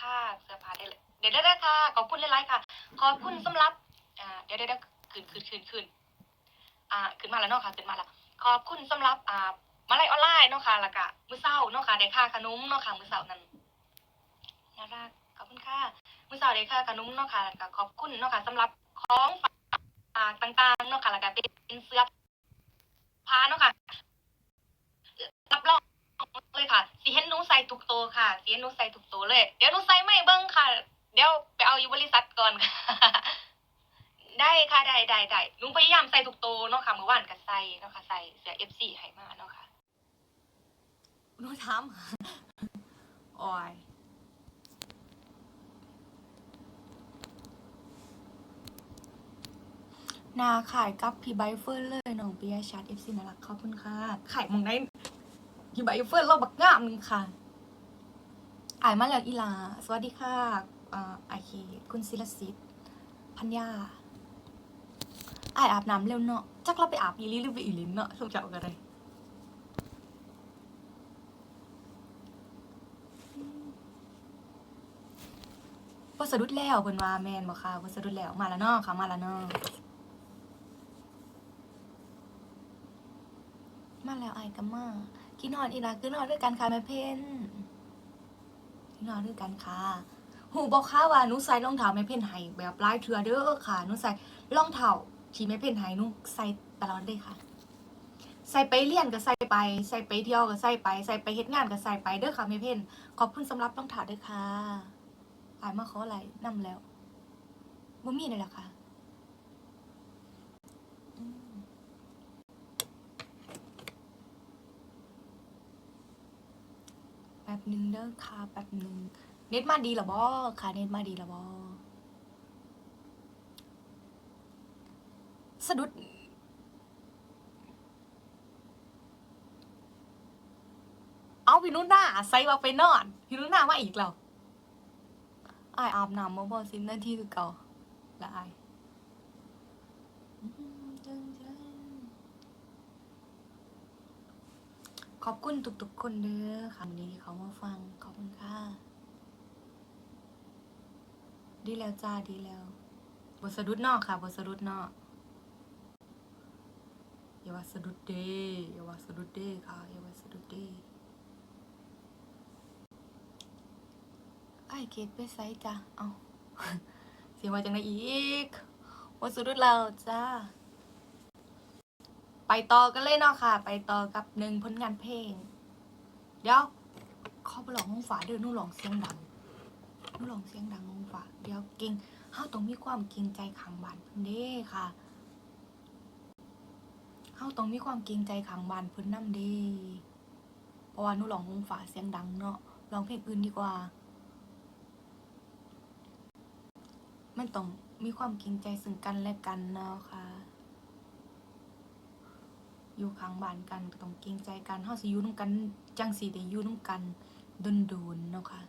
ค่ะเสื้อผ้าได้เลยเดี๋ยวได้ค่ะขอบคุณหลายๆค่ะ ขอบคุณสำหรับอ่าเดี๋ยวเดี๋ยวคืนคืนคืนคืนอ่าขึ้นมาแล้วเนาะค่ะขึ้นมาแล้วขอบคุณสำหรับอ่ามาไลออนไลน์เนาะค่ะแล้วก็มือเช้าเนาะค่ะได้ค่าขนมเนาะค่ะมือเช้านั้นน่ารักขอบคุณค่ะมือเช้าได้ค่าขนมเนาะค่ะแล้วก็ขอบคุณเนาะค่ะสำหรับของฝากต่างๆเนาะค่ะแล้วก็เป็นเสื้อผ้าเนาะค่ะ เลยค่ะสิเห็นหนูใส่ถูกโตวค่ะสิเห็นหนูใส่ถูกโตวเลย เดี๋ยวหนูใส่ไม่เบิ่งค่ะ เดี๋ยวไปเอาอยู่บริษัทก่อนค่ะ ได้ค่ะได้ได้ได้ลุงพยายามใส่ทุกโตวเนาะค่ะเมื่อวานก็ใส่เนาะค่ะใส่เสื้อ F4 ให้มาเนาะค่ะหนูทำโอ้ยนาขายกับพี่ไบเฟิร์นเลยน้องเปียชัด FC น่ารักขอบคุณค่ะขายหมองได้ พี่ไบเฟิร์นเราบักงามหนึงค่ะอายมาแล้วอีลา สวัสดีค่ะอ่าไอเคคุณศิลสิทธิ์พัญญาอายอาบน้ำเร็วเนาะจักเราไปอาบอีหลีหรือไปอีลินเนาะถูกจับกันเลยวัสะดุดแล้วเพิ่นว่าแมนบ่ค่ะวัสะดุดแล้วมาแล้วเนาะค่ะมาแล้วเนาะมาแล้วไอายก็มา กินนอนอีหลาคือนอนด้วยกันค่ะแม่เพนกินนอนด้วยกันค่ะหูบอกค่ะว่าหนูใส่รองเท้าแม่เพนให้แบบลายเทื่อเด้อค่ะหนูใส่รองเท้าที่ไม่เป็นไฮนุใส่ตลอดเลยค่ะ ใส่ไปเรียนก็ใส่ไป ใส่ไปเที่ยวก็ใส่ไป ใส่ไปเฮ็ดงานก็ใส่ไปเด้อค่ะไม่เพนขอบคุณสำหรับรองเท้าด้วยค่ะอายมาขออะไรนำแล้วบ่มีเลยล่ะค่ะอืมแป๊ บหนึงเด้อค่ะแป๊บหนึงเน็ตมาดีหรอบ่ค่ะเน็ตมาดีหรอบ่สะดุดเอาพี่นุ่นหน้าใส่ว่าไปนอนพี่นุ่นหน้ามาอีกแล้วไออาบน้ำมาบอสิบนาทีคือเก่าและไอายข อบคุณทุกๆคนเด้อคำนี้ที่เขามาฟังขอบคุณค่ะ ดีแล้วจ้าดีแล้วบทสะดุดนอกค่ะบทสะดุดนอกอย่าว่าสะดุดเด้อย่าว่าสะดุดเด้ค่ะอย่าว่าสะดุดเด้ไอ้เกดไปไซจ้ะเอาเสียว่าจังไดอีกว่าสะดุดเราจ้า ไปต่อกันเลยเนาะค่ะ ไปต่อกับหนึ่งผลงานเพลง เดี๋ยวเข้าไปลองห้องฝาเด้อหนู่ลองเสียงดังนู่ลองเสียงดังห้องฝาเดี๋ยวเก่งเฮาต้องมีความเกรงใจขังบานเพิ่นเด้ค่ะเฮาต้องมีความเกรงใจขังบานเพิ่นนำเด้เพราะว่านูร้องหงฝาเสียงดังเนาะร้องเพลงอื่นดีกว่า มันต้องมีความเกรงใจซึ่งกันและกันเนาะค่ะ อยู่ข้างบ้านกันก็ต้องเกรงใจกันเฮาสิอยู่นำกันจังสิได้อยู่นำกันโดนๆเนาะค่ะ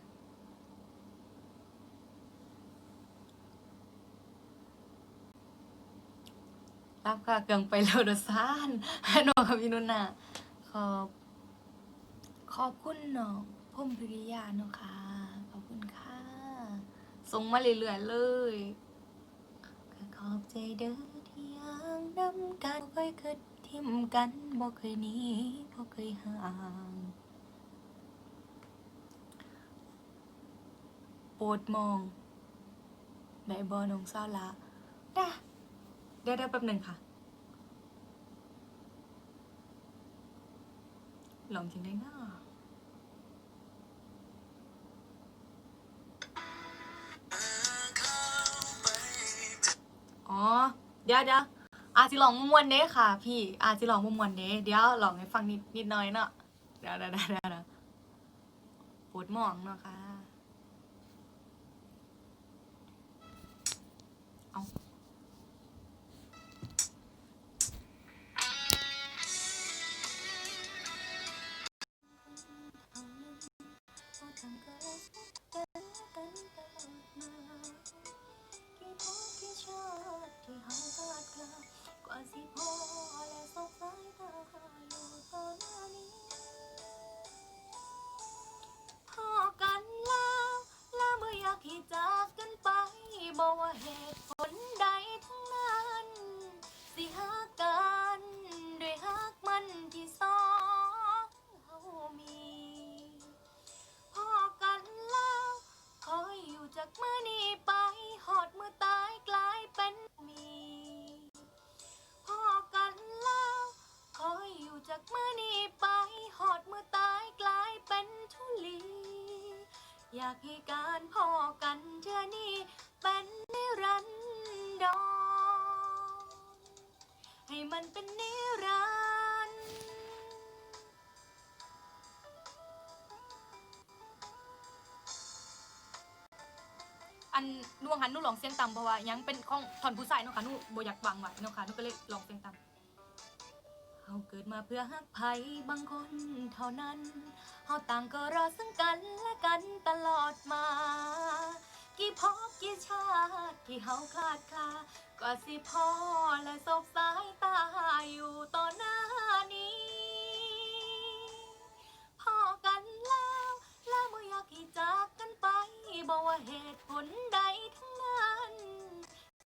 รับค่ะเกิงไปแล้วเดอซานฮันโนกับพี่นุ่นน่ะขอบขอบคุณน้องพรหมพิริยาเนาะค่ะขอบคุณค่ะส่งมาเรื่อยๆเลยขอบใจเด้อที่ยังนำกันบ่เคยคิด ทิมกันบ่เคยหนีบ่เคยห่างโปรดมองได้บ่น้องสาวละได้เดี๋ยวเดี๋ยวแป๊บหนึ่งค่ะ ลองจริงได้เนาะอ๋อ เดี๋ยวเดี๋ยว อาจสิลองมวนเด้ค่ะ พี่อาจสิลองมวนเด้เดี๋ยวลองให้ฟังนิดนิดน่อยเนาะเดี๋ยวเดี๋ยวเดี๋ยวเดี๋ยวเดี๋ยวปวดหมองเว่าสิพอและสบสายตาอยู่ต่อหน้านี้พอกันแล้ว แล้วเมื่ออยากที่จากกันไปบอกว่าเหตุากให้การพอกันเท่อนี้เป็นนิรันดรให้มันเป็นนิรันดร์อันหนูหันหนูลองเสียงต่ำเพราะว่ายังเป็นของท่อนผู้ชายเนาะค่ะหนูบ่อยากวางไว้เนาะค่ะหนูก็เลยลองเสียงต่ำ เฮาเกิดมาเพื่อฮักไผบางคนเท่านั้นเฮาต่างก็รอซึ่งกันและกันตลอดมา กี่พบกี่ชาติที่เฮาคลาดคลาก็สิพอและสบสายตาอยู่ต่อหน้านี้ พอกันแล้ว แล้วบ่อยากให้จากกันไปบอกว่าเหตุผล